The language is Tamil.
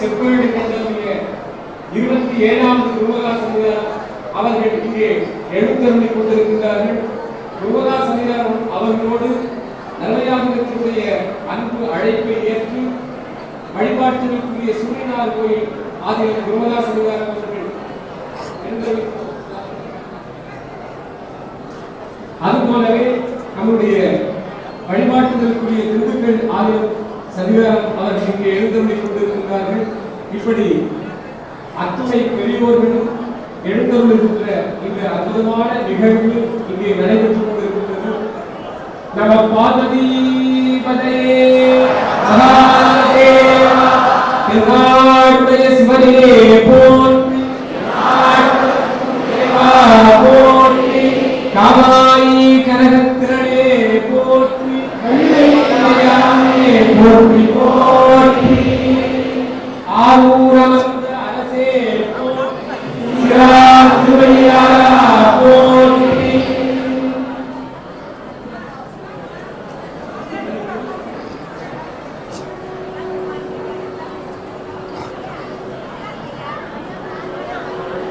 செப்பேடு கொண்டவங்க இருபத்தி ஏழாவது குருவகா சன்னிதானம் அவர்கள் இங்கே எழுத்தருளி கொண்டிருக்கிறார்கள் குருவகா சன்னிதானம் அவர்களோடு நல்லையாபுரத்தினுடைய அன்பு அழைப்பை ஏற்று வழிபாட்டிற்குரிய சூரியனார் கோயில் ஆகிய குருவகா சன்னிதானம் அவர்கள் எழுந்தருளி அதுபோலவே நம்முடைய வழிபாட்டுதலுக்குரிய திண்டுக்கல் ஆலயம் சன்னிதானம் அவர்கள் இங்கே எழுந்தருளி கொண்டிருக்கிறார்கள் இப்படி அத்துணை பெரியோர்களும் எழுந்தருளிருக்கிற இந்த அற்புதமான நிகழ்வு இங்கே நடைபெற்றுக் கொண்டிருக்கிறது நம பார்வதி பதே மகாதேவா திருநாளுடைய காமா will be born.